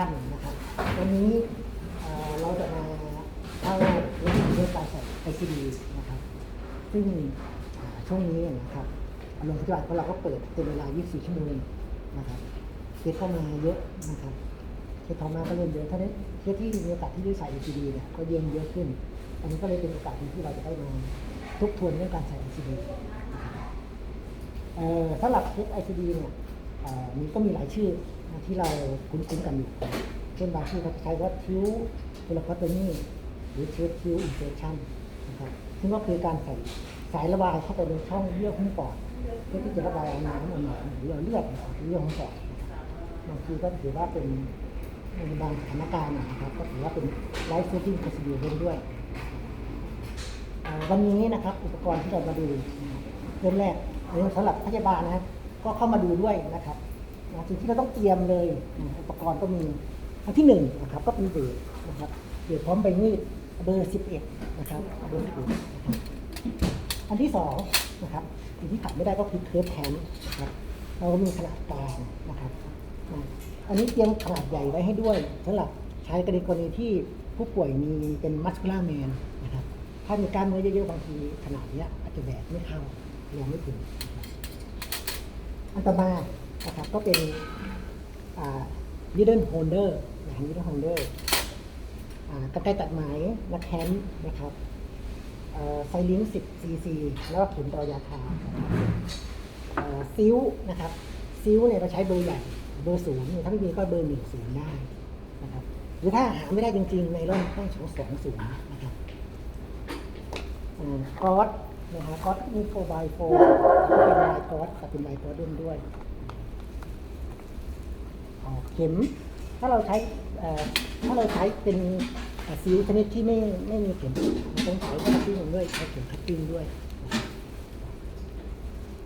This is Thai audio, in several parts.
คัญนะครับ วันนี้เราจะมาเล่าเรื่องเรื่องการใส่ ICD นะครับ ซึ่งช่วงนี้นะครับโรงพยาบาลของเราก็เปิดเป็นเวลา 24 ชั่วโมงนะครับเคสเข้ามาเยอะนะครับเคสเข้ามาก็เริ่มเยอะท่านั้นเคสที่มีโอกาสที่ได้ใส่ ICD เนี่ยก็เยอะเยอะขึ้น อันนี้ก็เลยเป็นโอกาสที่เราจะได้มาทบทวนเรื่องการใส่ ICD นะครับสำหรับเคส ICD เนี่ยเอ่อมีก็มีหลายชื่อ ที่เราคุ้นๆกันอยู่เช่นบางชื่เขาใช้ว่าทิวโพลคอตมีหรือเชื้อทิวอินเฟชันนะครับซึ่งก็คือการใส่สายระบายเข้าไปในช่องเยื่อหุ้มปอดเพื่อที่จะระบายเอาน้ำเอาหนองหรือเอาเลือดออกเยื่อหุ้มปอดบางทีก็ถือว่าเป็นในบางสถานการณ์นะครับ ก็ถือว่าเป็นไลฟ์เซฟติ้งคอสดิวเด้วย วันนี้นะครับอุปกรณ์ที่เรามาดูเริ่มแรกอันสำหรับพยาบาลนะครับ ก็เข้ามาดูด้วยนะครับ นะสิ่งที่เราต้องเตรียมเลยอุปกรณ์ก็มีอันที่หนึ่งนะครับก็เป็นเบรกนะครับเบรกพร้อมใบมีดเบอร์สิบเอ็ดนะครับเบอร์สิบเอ็ดอันที่สองนะครับสิ่งที่ขาดไม่ได้ก็คือเคิร์ฟแทนนะครับเราก็มีขนาดกลางนะครับอันนี้เตรียมขนาดใหญ่ไว้ให้ด้วยสำหรับใช้กรณีที่ผู้ป่วยมีเป็นมัสคูล่าแมนนะครับถ้ามีกล้ามเนื้อเยอะๆบางทีขนาดเนี้ยอาจจะแบกไม่เข้าแรงไม่ถึงอันต่อมา นะครับก็เป็นยิดเดิลโฮลเดอร์นะครับยิดเดิลโฮลเดอร์กระไกตัดไหมนักแคนนะครับไฟลิง10 cc แล้วก็เข็มต่อยาคาซิลนะครับซิลเนี่ยเราใช้เบอร์ใหญ่เบอร์ศูนย์ถ้าไม่มีก็เบอร์หนึ่งศูนย์ได้นะครับหรือถ้าหาไม่ได้จริงๆ ในร่มต้องสองสองศูนย์นะครับกอสนะครับกอสมีโฟบายโฟก็เป็นลายกอสแต่เป็นลายกอสด้วยด้วย เข็ม ถ้าเราใช้ถ้าเราใช้เป็นเอ่อซิลชนิดที่ไม่ไม่มีเข็มต้องใช้คัตติ้งด้วยใช้เข็มคัตติ้งด้วย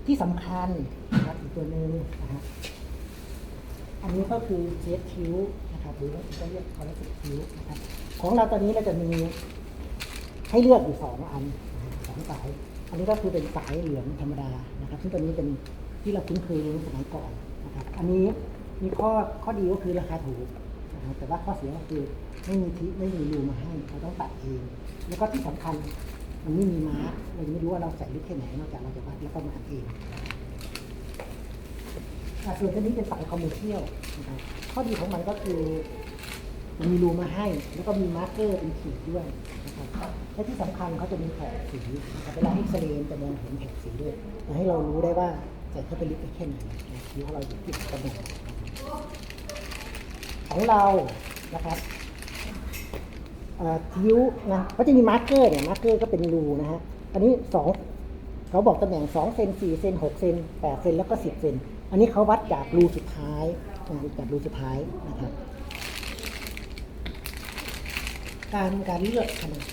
ที่สำคัญนะครับอีกตัวหนึ่งนะฮะอันนี้ก็คือเจสคิวนะครับหรือว่าจะเรียกคอลเลคิวนะครับของเราตอนนี้เราจะมีให้เลือกอยู่สองอันสองสาย อันนี้ก็คือเป็นสายเหลืองธรรมดานะครับซึ่งตัวนี้เป็นที่เราคุ้นเคยในสมัยก่อนนะครับ อันนี้ มีข้อข้อดีก็คือราคาถูกนะครับแต่ว่าข้อเสียก็คือไม่มีที่ไม่มีรูมาให้เราต้องตัดเอง แล้วก็ที่สำคัญมันไม่มีม้าเราไม่รู้ว่าเราใส่ลึกแค่ไหนนอกจากเราจะวัดแล้วก็มาเองอ่ส่วนตัวนี้เป็นสายคอมเมอร์เชียลนะครับข้อดีของมันก็คือมันมีรูมาให้ แล้วก็มีมาร์กเกอร์เป็นขีดด้วยนะครับและที่สำคัญเขาจะมีแผงสีนะครับเวลาเอ็กซเรย์จะมองเห็นแผงสีด้วยจะให้เรารู้ได้ว่าใส่เข้าไปลึกไปแค่ไหนคิ้วเราอยู่ที่ตำแหน่ง ของเรานะครับเอ่อคิ้วนะก็จะมีมาร์กเกอร์เนี่ยมาร์กเกอร์ก็เป็นรูนะฮะอันนี้สองเขาบอกตำแหน่งสองเซนสี่เซนหกเซนแปดเซนแล้วก็สิบเซนอันนี้เขาวัดจากรูสุดท้ายนะจากรูสุดท้ายนะครับ การการเลือกขนาด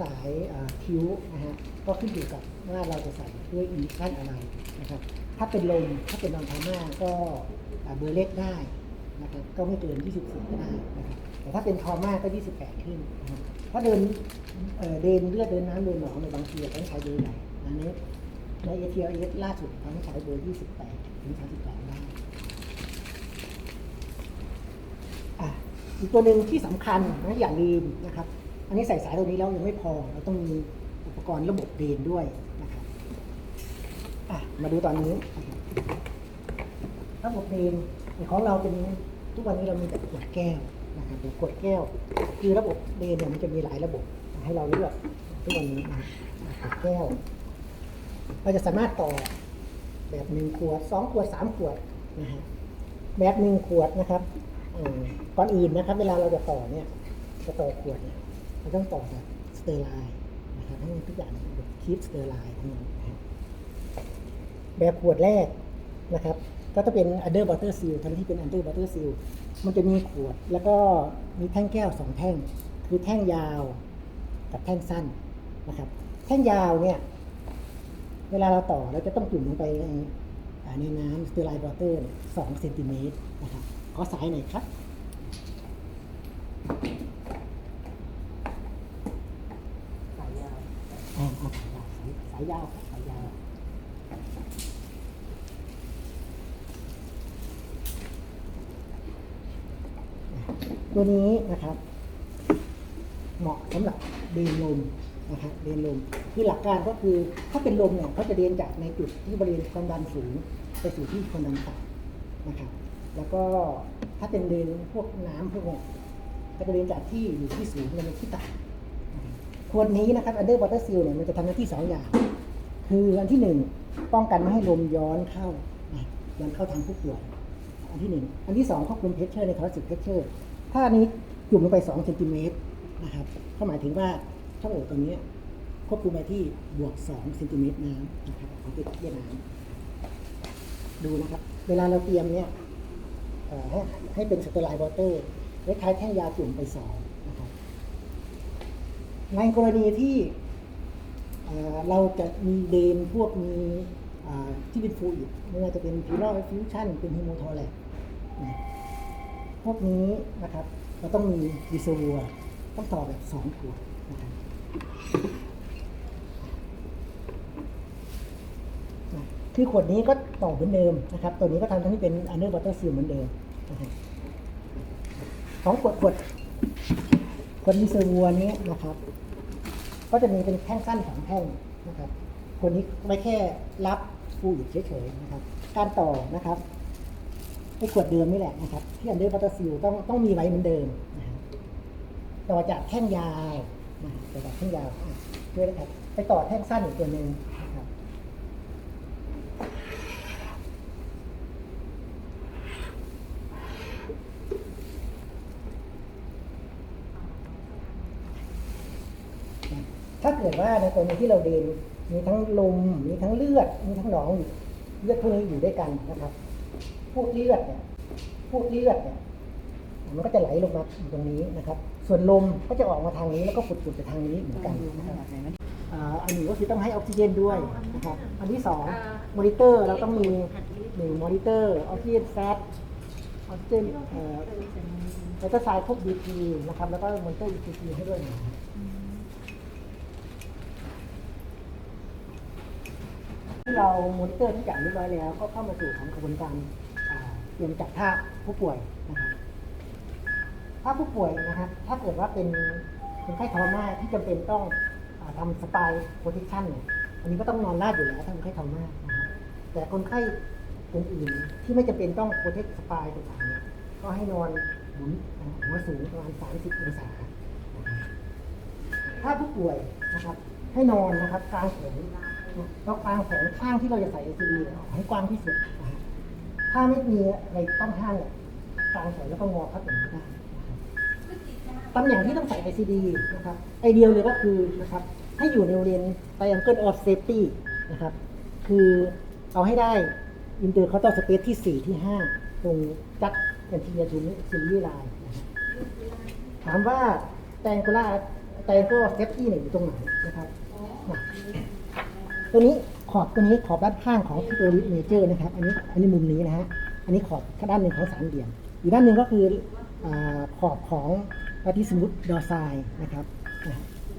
สายเอ่อคิ้วนะฮะก็ขึ้นอยู่กับว่าเราจะใส่ด้วยอีขั้นอะไรนะครับ ถ้าเป็นลมถ้าเป็นนอนพาม่าก็ เบอร์เล็กได้นะครับก็ไม่เกิน 24 ก็ได้นะครับแต่ถ้าเป็นทอม่าก็ 28 ขึ้นนะครับถ้าเดินเดินเลือดเดินน้ำเดินหนองในบางทีต้องใช้เบอร์ใหญ่อันนี้ใน ATLS ล่าสุดเขาใช้เบอร์ 28 ถึง 32 ได้อีกตัวหนึ่งที่สำคัญนะอย่าลืมนะครับ อันนี้ใส่สายตัวนี้แล้วยังไม่พอ เราต้องมีอุปกรณ์ระบบเดนด้วยนะครับมาดูตอนนี้ ระบบเดนของเราเป็นทุกวันนี้เรามีแบบขวดแก้วนะครับแบบขวดแก้ว คือระบบเดนเนี่ยมันจะมีหลายระบบให้เราเลือกทุกวันนี้ขวดแก้ว เราจะสามารถต่อแบบหนึ่งขวดสองขวดสามขวดนะฮะแบบหนึ่งขวดนะครับอ่อก่อนอื่นนะครับ เวลาเราจะต่อเนี่ยจะต่อขวดเนี่ยเราต้องต่อแบบสเตอร์ไลน์นะครับให้ทุกอย่างแบบคีปสเตอร์ไลน์ทั้งนั้นแบบขวดแรกนะครับ ก็จะเป็น under water seal ทั้งที่เป็น under water seal มันจะมีขวดแล้วก็มีแท่งแก้วสองแท่ง คือแท่งยาวกับแท่งสั้นนะครับ แท่งยาวเนี่ย เวลาเราต่อเราจะต้องจุ่มลงไปในอ่าในน้ำสเตอร์ไลน์วอเตอร์สองเซนติเมตรนะครับขอสายหน่อยครับ สายยาวอ่าเอาสายยาวสายสายยาวครับสายยาว ตัวนี้นะครับ เหมาะสำหรับเดินลมนะครับเดินลมคือหลักการก็คือถ้าเป็นลมเนี่ยเขาจะเดินจากในจุดที่บริเวณความดันสูงไปสู่ที่ความดันต่ำนะครับ แล้วก็ถ้าเป็นเดินพวกน้ำพวกนี้ยก็จะเดินจากที่อยู่ที่สูงไปที่ต่ำครับขวดนี้นะครับ Under Water Seal เนี่ยมันจะทำหน้าที่สองอย่าง คืออันที่หนึ่งป้องกันไม่ให้ลมย้อนเข้าย้อนเข้าทางผู้ป่วยอันที่หนึ่งอันที่สองควบคุมเพชเชอร์ในทอร์สิเพชเชอร์ ถ้าอันนี้จุ่มลงไปสองเซนติเมตรนะครับก็หมายถึงว่าช่องโหว่ตรงเนี้ควบคุมไปที่บวกสองเซนติเมตรน้ำนะครับของเป็นเยี่ยน้ำดูนะครับ เวลาเราเตรียมเนี่ยให้ให้เป็นสเตอร์ไลน์วอเตอร์คล้ายแท่งยาจุ่มไปสองนะครับในกรณีที่เราจะมีเดนพวกมีที่เป็นฟูอิดไม่ว่าจะเป็นพิลอฟิวชั่นเป็นฮิโมโทแลก พวกนี้นะครับ เราต้องมีดิโซวัวต้องต่อแบบสองขวดนะครับคือขวดนี้ก็ต่อเหมือนเดิมนะครับ ตัวนี้ก็ทำทั้งที่เป็นอันเดอร์บัตเตอร์ซิลเหมือนเดิมสองขวดขวดขวดดิโซวัวนี้นะครับ ก็จะมีเป็นแท่งสั้นสองแท่งนะครับ คนนี้ไม่แค่รับฟูอิดเฉยๆนะครับ การต่อนะครับ ไอ้ขวดเดิมนี่แหละนะครับที่อันเดอร์บัตเตอร์ซิลต้องต้องมีไว้เหมือนเดิมนะครับต่อจากแท่งยาวนะครับต่อจากแท่งยาวด้วยนะครับไปต่อแท่งสั้นอีกตัวหนึ่งนะครับถ้าเกิดว่าในกรณีที่เราเดินมีทั้งลมมีทั้งเลือด มีทั้งหนองเลือดพวกนี้อยู่ด้วยกันนะครับ พวกเลือดเนี่ยพวกเลือดเนี่ยมันก็จะไหลลงมาอยู่ตรงนี้นะครับ ส่วนลมก็จะออกมาทางนี้แล้วก็ปุดๆไปทางนี้เหมือนกันนะครับอันหนึ่งก็คือต้องให้ออกซิเจนด้วยนะครับ อันที่สองมอนิเตอร์เราต้องมีหนึ่งมอนิเตอร์ออกซิเจนแซดออกซิเจนเอ่อแล้วก็สายพวกดีพีนะครับ แล้วก็มอนิเตอร์ดีพีให้ด้วยที่เรามอนิเตอร์ทุกอย่างเรียบร้อยแล้ว ก็เข้ามาสู่ของกระบวนการ เตรียมจัดท่าผู้ป่วยนะครับถ้าผู้ป่วยนะครับ ถ้าเกิดว่าเป็นคนไข้ทรมาที่จำเป็นต้องอาทำสปายโปรเทคชั่นเนี่ยอันนี้ก็ต้องนอนราบอยู่แล้วถ้าคนไข้ทรมานะครับแต่คนไข้คนอื่นที่ไม่จำเป็นต้องโปรเทคสปายต่างๆเนี่ยก็ให้นอนหมุนหัวสูงประมาณ 30 องศาถ้าผู้ป่วยนะครับ ให้นอนนะครับกลางแขนเรากลางแขนข้างที่เราจะใส่ ACD เนี่ยให้กว้างที่สุดนะฮะ ถ้าไม่มีอะไรต้องห้ามเนี่ยกลางแขนแล้วก็งอพับอย่างนี้ได้นะครับตำแหน่งที่ต้องใส่ ICD นะครับไอเดียเลยก็คือนะครับให้อยู่ในบริเรียน triangle of safety นะครับคือเอาให้ได้ intercostal space ที่ 4 ที่ 5 ตรงจัด anterior to ciliary line นะครับถามว่าแตงโกล่าแตงโกเซฟตี้เนี่ยอยู่ตรงไหนนะครับตัวนี้ ขอบตัวนี้ขอบด้านข้างของตัวเมเจอร์นะครับ อันนี้อันนี้มุมนี้นะฮะ อันนี้ขอบด้านหนึ่งของสามเหลี่ยม อีกด้านหนึ่งก็คืออขอบของปฏิสมุตดอไซนะครับ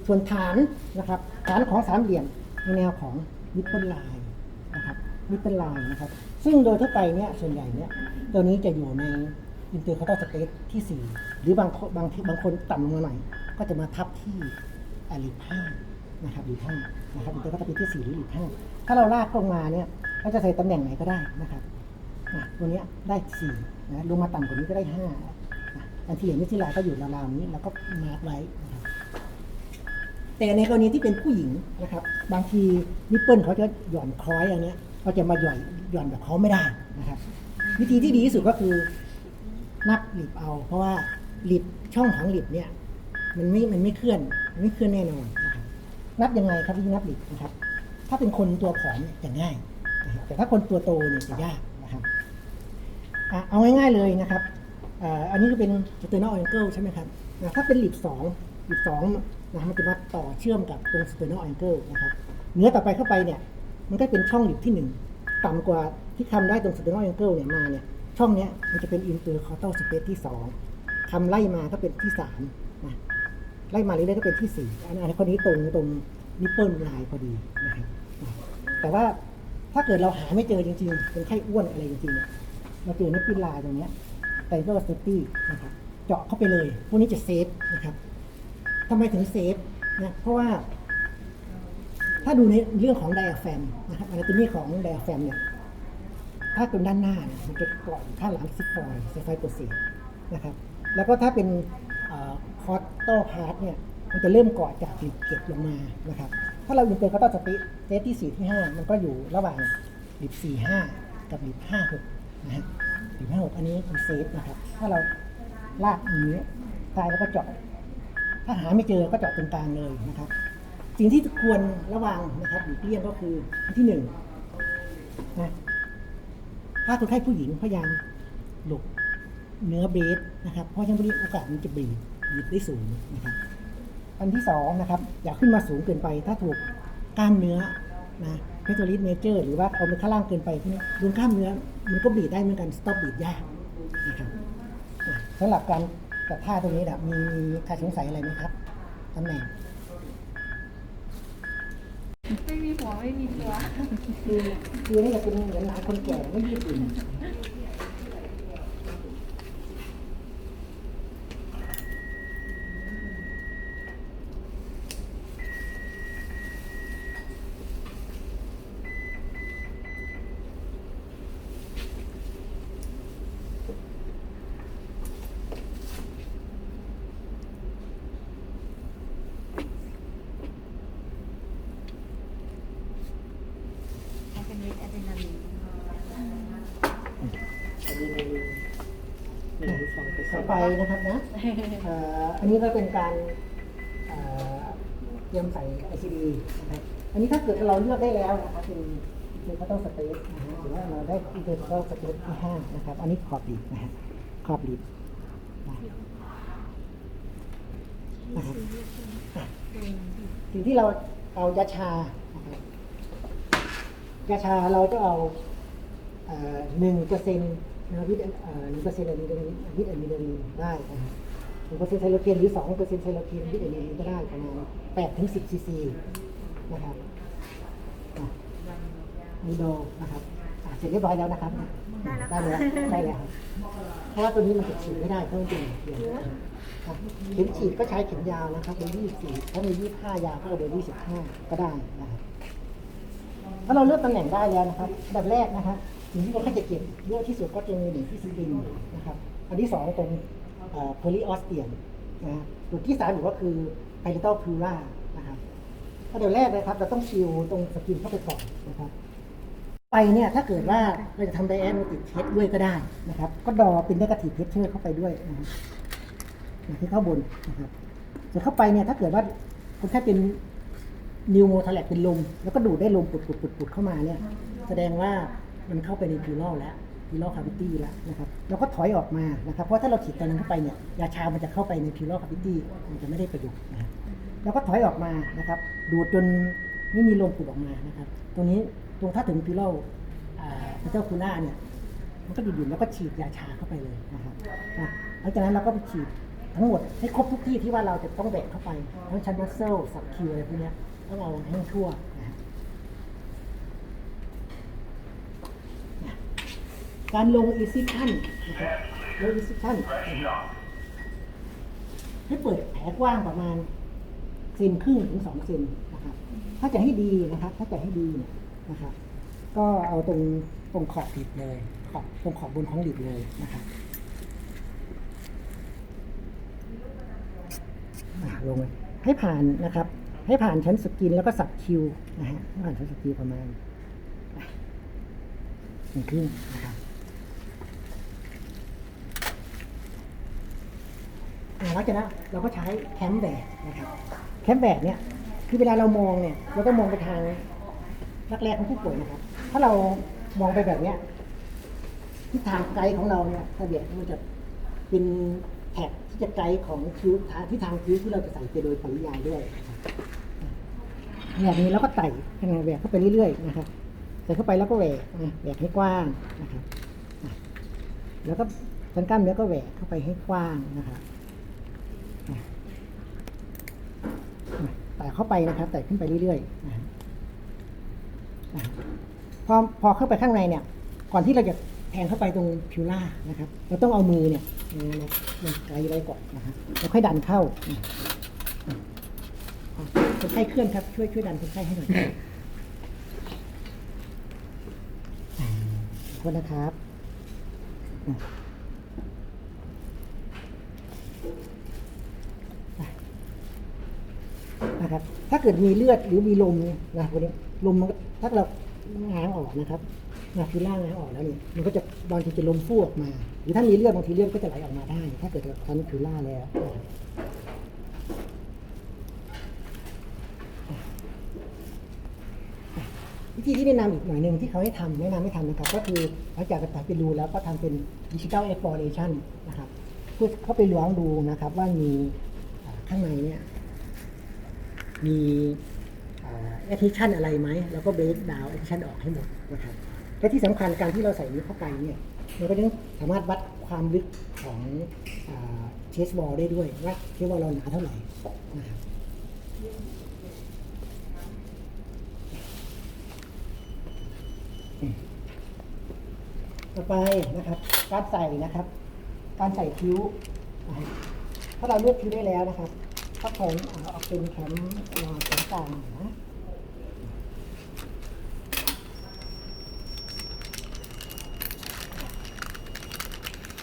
ส่วนฐานนะครับ ฐานของสามเหลี่ยมในแนวของนิปเปิลไลน์นะครับนิปเปิลไลน์นะครับ ซึ่งโดยทั่วไปเนี่ยส่วนใหญ่เนี่ยตัวนี้จะอยู่ในอินเตอร์คอร์ตสเปซที่ 4 หรือบางคนบางบางคนต่ำลงมาหน่อยก็จะมาทับที่อลิห้านะครับลิห้านะครับอินเตอร์คอร์ตสเปซที่ 4 หรือลิห้า ถ้าเราลากลงมาเนี่ยก็จะใส่ตำแหน่งไหนก็ได้นะครับนะตัวนี้ได้4นะลงมาต่ำกว่านี้ก็ได้5นะอันที่เห็นนี่ที่ลายก็อยู่ราวๆนี้แล้วก็มาร์กไว้นะครับแต่ในกรณีที่เป็นผู้หญิงนะครับ บางทีนิปเปิลเขาจะหย่อนคล้อยอย่างเนี้ยเขาจะมาหย่อนหย่อนแบบเขาไม่ได้นะครับ วิธีที่ดีที่สุดก็คือนับหลิบเอา เพราะว่าหลิบช่องของหลิบเนี่ย มันไม่มันไม่เคลื่อนมันไม่เคลื่อนแน่นอนนะครับนับยังไงครับวิธีนับหลิบนะครับ ถ้าเป็นคนตัวผอมจะง่ายนะครับแต่ถ้าคนตัวโตเนี่ยจะยากนะครับเอาง่ายๆเลยนะครับอันนี้ก็เป็น sternal angle ใช่ไหมครับถ้าเป็นหลิบสองหลิบสองนะมันจะมาต่อเชื่อมกับตรง sternal angle นะครับเนื้อต่อไปเข้าไปเนี่ยมันก็เป็นช่องหลิบที่หนึ่งต่ำกว่าที่ทำได้ตรง sternal angle เนี่ยมาเนี่ยช่องเนี้ยมันจะเป็น intercostal space ที่สองทำไล่มาก็เป็นที่สามนะไล่มาเรื่อยๆก็เป็นที่สี่อันอันคนนี้ตรงตรงนิปเปิลไลน์พอดีนะครับ แต่ว่าถ้าเกิดเราหาไม่เจอจริงๆ เป็นไข้อ้วนอะไรจริงๆเนี่ยเราเจอนิปเปิลไลน์ตรงเนี้ยแต่ก็เซฟตี้นะครับเจาะเข้าไปเลย พวกนี้จะเซฟนะครับทำไมถึงเซฟนะเพราะว่า ถ้าดูในเรื่องของไดอะแฟมนะครับอันนี้ของไดอะแฟมเนี่ยถ้าตรงด้านหน้าเนี่ยมันจะเกาะอยู่ข้างหลังซิปฟอยซไฟเปอร์เซ็นนะครับ แล้วก็ถ้าเป็นคอร์ตอพาร์ทเนี่ย มันจะเริ่มเกาะจากหลีบเก็บลงมานะครับ ถ้าเราอินเตอร์คอร์ตอสติเซตที่4ที่5มันก็อยู่ระหว่างหลีบ4 5กับหลีบ5 6นะฮะหลีบ5 6อันนี้คือเซฟนะครับ ถ้าเราลากอย่างนี้ตายแล้วก็เจาะ ถ้าหาไม่เจอก็เจาะตรงกลางเลยนะครับ สิ่งที่ควรระวังนะครับหลีกเลี่ยงก็คือที่หนึ่งนะถ้าคนไข้ผู้หญิงพยายามหลบเนื้อเบสนะครับ เพราะฉะนั้นโอกาสมันจะบีบบีบได้สูงนะครับ อันที่สองนะครับอย่าขึ้นมาสูงเกินไป ถ้าถูกกล้ามเนื้อนะเพโทริสเมเจอร์หรือว่าเอาไปข้างล่างเกินไปที่นี่โดนกล้ามเนื้อมันก็บีบได้เหมือนกันสต็อปบีบยากนะครับอะสำหรับการกับท่าตรงนี้นะมีมีใครสงสัยอะไรไหมครับตำแหน่งไม่มีหัวไม่มีตัวคือคือนี่จะเป็นเหมือนหลายคนแก่ไม่ยืดหยุ่นมันเป็นฤทธิ์อะดรีนาลีน ต่อไปนะครับนะเอ่ออันนี้ การเตรียมใส่ ICD นะครับอันนี้ถ้าเกิดเราเลือกได้แล้วนะครับเป็นเป็นก็ต้องสเตปนะฮะหรือว่าเราได้อินเตอร์ก็สเตปที่ห้านะครับ อันนี้ขอบลีนะฮะขอบลีนะครับสิ่งที่เราเอายาชานะครับยาชาเราจะเอาหนึ่งเปอร์เซ็นต์นะวิตหนึ่งเปอร์เซ็นต์อะมิโนลีนวิตอะมิโนลีนได้นะครับ หนึ่งเปอร์เซ็นต์ไซโลเคนหรือสองเปอร์เซ็นต์ไซโลเคนวิตอะมิโนลีนก็ได้ประมาณแปดถึงสิบซีซีนะครับอะมีโดนะครับอะเสร็จเรียบร้อยแล้วนะครับ ได้แล้วได้แล้วครับเพราะว่าตัวนี้มันจะฉีดไม่ได้เพราะมันเป็นเขียนครับเข็มฉีดก็ใช้เข็มยาวนะครับเป็นยี่สิบสี่ถ้ามียี่สิบห้ายาวก็เอาเบอร์ยี่สิบห้าก็ได้นะครับถ้าเราเลือกตำแหน่งได้แล้วนะครับอันดับแรกนะครับสิ่งที่เราจะเก็บเยอะที่สุดก็จะมีหนึ่งที่ซิลินนะครับ อันที่สองตรง เพลิออสเตียนนะฮะจุดที่สามอยู่ก็คือไพเรต l พูรานะครับอันดับแรกนะครับ เราต้องชิลตรงสกินเข้าไปก่อนนะครับ ไปเนี่ยถ้าเกิดว่าเราจะทำไดแอนติกเทสด้วยก็ได้นะครับ ก็ดอเป็นนกาทีฟเพชเชอร์เข้าไปด้วยนะครับอย่างที่เข้าบนนะครับส่วนเข้าไปเนี่ยถ้าเกิดว่าคนแค่เป็นนิวโมทแลกเป็นลม แล้วก็ดูดได้ลมปุดปุดปุดปุดเข้ามาเนี่ย แสดงว่ามันเข้าไปในพิวโรแล้ว พิวโรคาวิตี้แล้วนะครับเราก็ถอยออกมานะครับ เพราะถ้าเราฉีดตัวนั้นเข้าไปเนี่ยยาชามันจะเข้าไปในพิวโรคาวิตี้มันจะไม่ได้ประโยชน์นะครับเราก็ถอยออกมานะครับ ดูดจนไม่มีลมปุดออกมานะครับ ตรงนี้ตรงถ้าถึงพิวโรพระเจ้าคูน่าเนี่ยมันก็ดูดอยู่แล้วก็ฉีดยาชาเข้าไปเลยนะครับหลังจากนั้นเราก็ไปฉีดทั้งหมดให้ครบทุกที่ที่ว่าเราจะต้องแบกเข้าไปทั้งชั้นมัสเซลสับคิวอะไรพวกนี้ต้องเอาให้ทั่วนะฮะนะ การลงอีซิชันนะครับลงอีซิชันให้เปิดแผลกว้างประมาณเซนครึ่งถึงสองเซนนะครับ ถ้าจะให้ดีนะครับ ถ้าจะให้ดีเนี่ยนะครับ ก็เอาตรงตรงขอบดิบเลย ขอบตรงขอบบนของดิบเลยนะครับอะลงเลยให้ผ่านนะครับ ให้ผ่านชั้นสกินแล้วก็สับคิวนะฮะผ่านชั้นสกิลประมาณหนึ่งครึ่งนะครับ อะหลังจากนั้นเราก็ใช้แคมแบกนะครับแคมแบกเนี่ยคือเวลาเรามองเนี่ยเราต้องมองไปทางรักแรกของผู้ป่วยนะครับ ถ้าเรามองไปแบบเนี้ยทิศทางไกด์ของเราเนี่ยถ้าเบียดมันจะเป็นแท็กที่จะไกด์ของคิ้วทางที่ทางคิ้วที่เราจะใส่ไปโดยปริยายด้วยแบบนี้แล้วก็ไต่แหวกเข้าไปเรื่อยๆนะครับใส่เข้าไปแล้วก็แหวกแหวกให้กว้างนะครับแล้วก็ชั้นกล้ามเนื้อก็แหวกเข้าไปให้กว้างนะครับอะอะไต่ เข้าไปนะครับไต่ขึ้นไปเรื่อยๆนะครับพอพอเข้าไปข้างในเนี่ย ก่อนที่เราจะแทงเข้าไปตรงพิวล่านะครับ เราต้องเอามือเนี่ยมันไกลไว้ก่อนนะครับแล้วค่อยดันเข้าอะอะอะคนไข้เคลื่อนครับ ช่วยช่วยดันคนไข้ให้หน่อยอ่าขอบคุณนะครับอะอะ นะครับ ถ้าเกิดมีเลือดหรือมีลมเนี่ยนะวันนี้ลมมันก็ถ้าเราง้างออกนะครับนะคือล่างง้างออกแล้วเนี่ยมันก็จะบางทีจะลมฟู่ออกมา หรือถ้ามีเลือดบางทีเลือดก็จะไหลออกมาได้ ถ้าเกิดตอนนี้คือล่าแล้ววิธีที่แนะนำอีกหน่อยหนึ่งที่เขาให้ทำแนะนำให้ทำนะครับ ก็คือหลังจากกระต่ายไปดูแล้วก็ทำเป็นดิจิ t a ลเอ็กพอเรชันนะครับ เพื่อเข้าไปล้วงดูนะครับว่ามีข้างในเนี่ย มีแอทิชันอะไรไหมแล้วก็เบรกดาวแอทิชันออกให้หมดนะครับและที่สำคัญการที่เราใส่นิ้เข้าไปเนี่ยมันก็ยังสามารถวัดความลึกของเชสบอลได้ด้วยว่าเชสบอลเราหนาเท่าไหร่นะครับต่อไปนะครับ การใส่นะครับ การใส่คิ้ว ถ้าเราเลือกคิ้วได้แล้วนะครับ ก็แขนเอาเอาเป็นแขนรองแขนกางนะ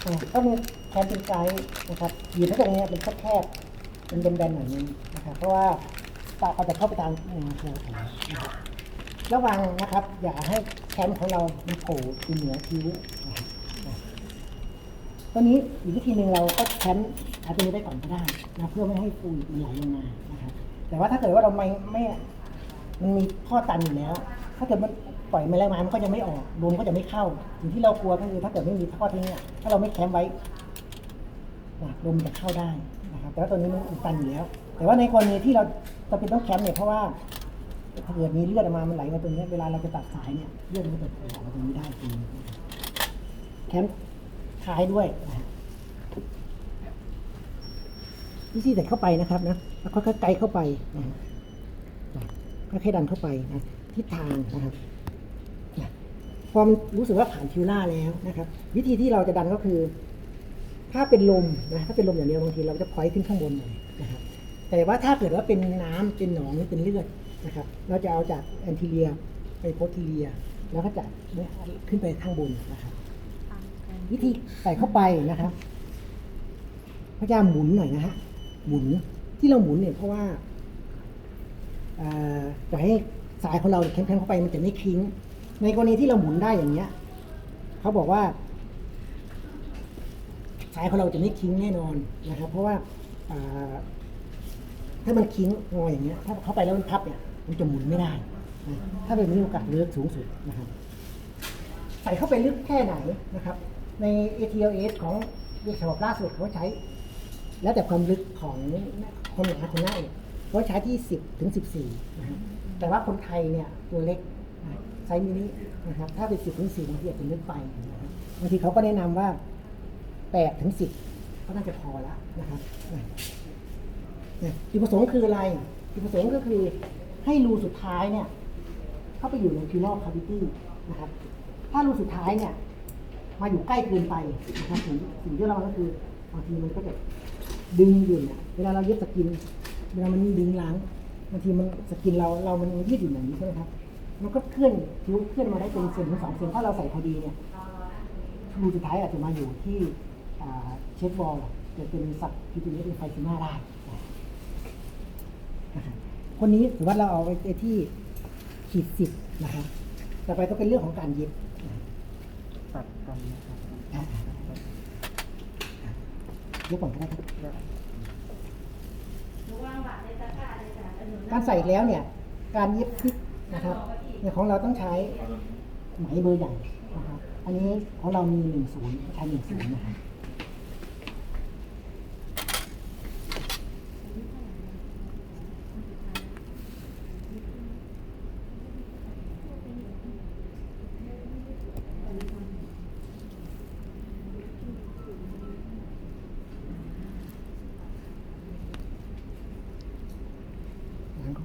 อ่าต้องมีแขนเป็นไกด์นะครับยืนไว้ตรงนี้เป็นแคบๆเป็นแบนๆหน่อยนึงนะครับเพราะว่าปากเราจะเข้าไปตามหัวของนะครับระวังนะครับ อย่าให้แคมของเรามันโผล่อยู่เหนือคิ้วนะครับตอนนี้อีกวิธีหนึ่งเราก็แคมาตัวนี้ได้ก่อนก็ได้นะเพื่อไม่ให้ฟลูอิดมันไหลลงมานะครับแต่ว่าถ้าเกิดว่าเราไม่ไม่มันมีข้อตันอยู่แล้ว ถ้าเกิดมันปล่อยไม่แรงมามันก็จะไม่ออกลมก็จะไม่เข้าสิ่งที่เรากลัวก็คือถ้าเกิดไม่มีท่อที่เนี่ยถ้าเราไม่แคมไว้ลมจะเข้าได้นะครับ แต่ว่าตัวนี้มันอุดตันอยู่แล้ว แต่ว่าในกรณีที่เราจำเป็นต้องแคมเนี่ยเพราะว่าถ้าเกิดมีเลือดออกมา มันไหลมาตรงนี้ เวลาเราจะตัดสายเนี่ย เลือดมันจะไหลออกมาตรงนี้ได้ตรงแคมป์ท้ายด้วยนะ วิธีใส่เข้าไปนะครับนะแล้วค่อยๆไกลเข้าไปนะฮะค่อยๆดันเข้าไปนะทิศทางนะครับนะพอมันรู้สึกว่าผ่านคิวล่าแล้วนะครับ วิธีที่เราจะดันก็คือ ถ้าเป็นลมนะถ้าเป็นลมอย่างเดียวบางทีเราจะพอยขึ้นข้างบนหน่อยนะครับ แต่ว่าถ้าเกิดว่าเป็นน้ำเป็นหนองหรือเป็นเลือดนะครับ เราจะเอาจากแอนทีเรียไปโพสทีเรีย แล้วก็จะเนี่ยขึ้นไปข้างบนนะครับ วิธีใส่เข้าไปนะครับพยายามหมุนหน่อยนะฮะ หมุนที่เราหมุนเนี่ยเพราะว่าเอ่อจะให้สายของเราแข็งๆเข้าไปมันจะไม่คิ้ง ในกรณีที่เราหมุนได้อย่างเงี้ยเขาบอกว่า สายของเราจะไม่คิ้งแน่นอนนะครับ เพราะว่าอ่าถ้ามันคิ้งงออย่างเงี้ยถ้าเข้าไปแล้วมันพับเนี่ยมันจะหมุนไม่ได้นะถ้าเป็นมีโอกาสเลือกสูงสุดนะครับ ใส่เข้าไปลึกแค่ไหนนะครับ ใน ATLS ของเรียกฉบับล่าสุดเขาใช้ แล้วแต่ความลึกของคนหนาคนหน้าอกเขาใช้ที่ 10 ถึง 14นะครับแต่ว่าคนไทยเนี่ยตัวเล็กไซส์มินินะครับถ้าเป็น10ถึง4บางทีอาจจะลึกไปนะครับบางทีเขาก็แนะนำว่า8ถึง10 ก็น่าจะพอแล้วนะครับจุดประสงค์คืออะไรจุดประสงค์ก็คือให้รูสุดท้ายเนี่ยเข้าไปอยู่ในคิว a คา v ิตี้นะครับถ้ารูสุดท้ายเนี่ยมาอยู่ใกล้เกินไปนะครับสิ่งสิ่งที่เราก็คือบางทีมันก็จะ ดึงอยู่เนี่ยเวลาเราเย็บสกิน เวลามันดึงล้างบางทีมันสกินเราเรามันยืดอยู่อย่างนี้ใช่ไหมครับมันก็เคลื่อนคิ้วเคลื่อนมาได้เป็นเซนถึงสองเซนถ้าเราใส่พอดีเนี่ยรูสุดท้ายอาจจะมาอยู่ที่เชฟบอลจะเป็นสับพิจิตรเป็นไฟซิมาได้คนนี้ถือว่าเราเอาไปที่ขีดสิบนะครับต่อไปก็เป็นเรื่องของการเย็บนะครับ ตัดกันนะครับ อ่าเยกก่อนก็ได้ครับการใส่แล้วเนี่ย การเย็บพลิกนะครับเนี่ยของเราต้องใช้ไหมเบอร์ใหญ่นะครับอันนี้ของเรามีหนึ่งศูนย์ใช้หนึ่งศูนย์นะครับ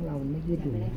เรามันไม่ยืดหยุ่นนะ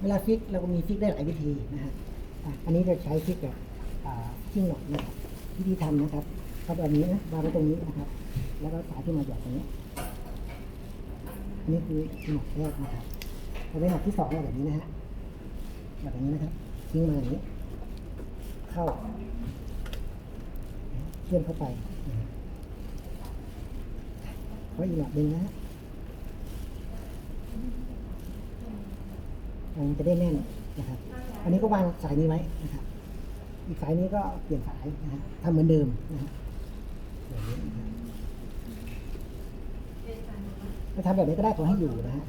เวลาฟิกเราก็มีฟิกได้หลายวิธีนะฮะอันนี้เราใช้ฟิกแบบอ่าจิ้งหนกนะครับวิธีทำนะครับก็แบบนี้นะวางไว้ตรงนี้นะครับ แล้วก็สายที่มาหยอดตรงนี้อันนี้คือหนกแรกนะครับพอไปหนกที่สองแบบนี้นะฮะแบบนี้นะครับทิ้งมาอย่างนี้ เข้าเชื่อมเข้าไปขออีกหลอดหนึ่งนะฮะ มันจะได้แน่นนะครับ อันนี้ก็วางสายนี้ไว้นะครับ อีกสายนี้ก็เปลี่ยนสายนะฮะทำเหมือนเดิมนะฮะแบบนี้นะครับจะทำแบบนี้ก็ได้ขอให้อยู่นะฮะ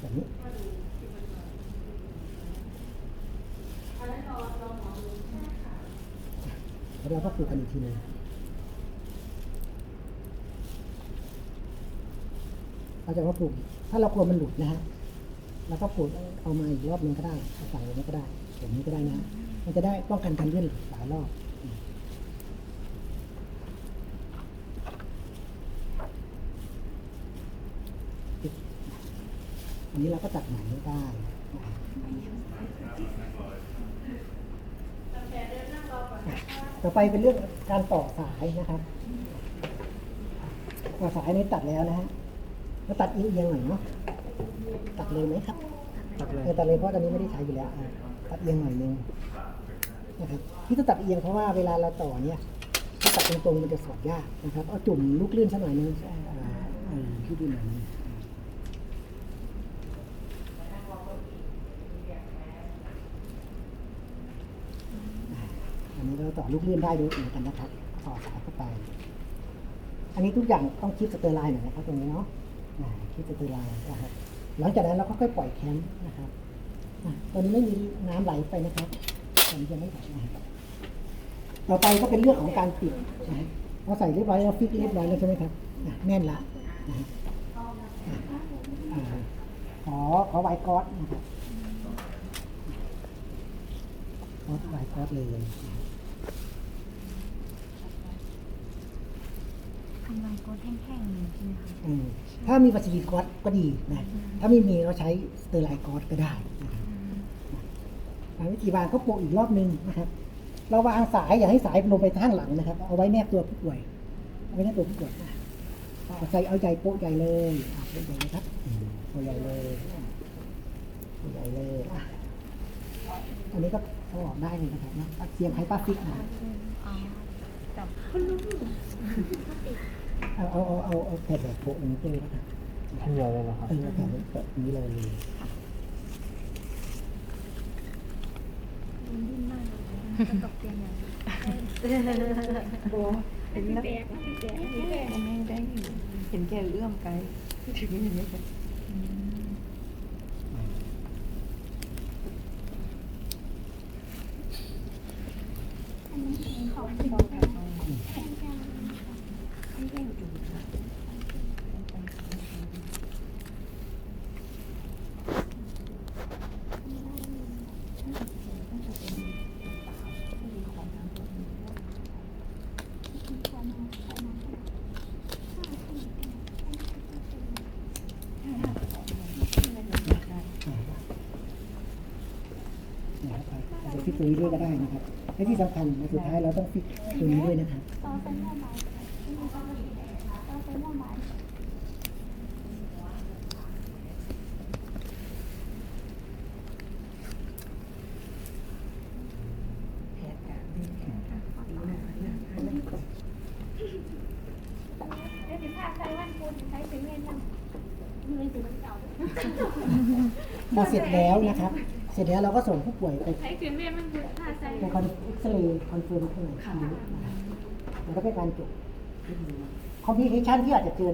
แบบนี้เราก็ปลูกกันอีกทีหนึงเราจะมาปลูก ถ้าเรากลัวมันหลุดนะฮะ เราก็ปลูกเอามาอีกรอบหนึงก็ได้เอาฝั่งนี้ก็ได้แบบนี้ก็ได้นะ มันจะได้ป้องกันการยื่นหลายรอบอันนี้เราก็ตัดไหมได้ต่อไปเป็นเรื่องการต่อสายนะครับต่อสายนี้ตัดแล้วนะฮะมาตัดเอียงๆหน่อยเนาะ ตัดเลยไหมครับตัดเลยเออตัดเลยเพราะตอนนี้ไม่ได้ใช้อยู่แล้วอะตัดเอียงหน่อยนึงนะครับที่ต้องตัดเอียงเพราะว่าเวลาเราต่อเนี่ยถ้าตัดตรงๆมันจะสอดยากนะครับเอาจุ่มลูกลื่นสักหน่อยนึงอ่าเออที่ดีหน่อยนึงอ่าอันนี้เราต่อลูกลื่นได้ด้วยเหมือนกันนะครับต่อสายเข้าไป อันนี้ทุกอย่างต้องคิดสเตอร์ไลน์หน่อยนะครับตรงนี้เนาะอ่าคิดสเตอร์ไลน์นะครับ หลังจากนั้นเราก็ค่อยปล่อยแคมป์นะครับตอนนี้ไม่มีน้ำไหลไปนะครับตอนนี้ยังไม่ไหลนะครับต่อไปก็เป็นเรื่องของการปิดนะฮะพอใส่เรียบร้อยแล้วฟิกเรียบร้อยแล้วใช่ไหมครับแน่นละขอขอไวก๊อตนะครับขอไวก๊อตเลยำลายโกดแห้งๆเลยใช่ไหมคะอืมถ้ามีวัสดีก๊อตก็ดีนะถ้าไม่มีก็ใช้สเตอร์ไลน์ก๊อตก็ได้นะครับวางวิธีวางก็โปะอีกรอบนึงนะครับ เราวางสายอย่าให้สายลงไปข้างหลังนะครับ เอาไว้แนบตัวผู้ป่วยเอาไว้แนบตัวผู้ป่วยอะเอาใจเอาใจโปะใหญ่เลยอะโปะใหญ่เลยครับอืมโปะใหญ่เลยอะโปะใหญ่เลยอะอันนี้ก็เอาออกได้เลยนะครับนะเตรียมไฮป้าฟิกนะอ๋อจับ เอาเอาเอาเอาเอาแผ่นแบบโป่งนี้เลยนะครับทีเดียวเลยเหรอครับ เออแผ่นแบบนี้เลยดิ้นมากเลยจะตกเตียงอย่างโบเห็นนะไม่ได้เห็นแก่เอื้อมไกลถึงอย่างนี้นะครับอาจจะฟิกตัวนี้ด้วยก็ได้นะครับ และ ที่สำคัญในสุดท้ายเราต้องฟิกตัวนี้ด้วยนะครับพอเสร็จแล้วนะครับ เสร็จแล้วเราก็ส่งผู้ป่วยไปใช้คืนเวียนมัน คือผ้าใส่ไปคอนเอ็กซเรย์คอนเฟิร์มข้างในทีนี้นะครับแล้วก็เป็นการจบคอมพลิเคชันที่อาจจะเจอ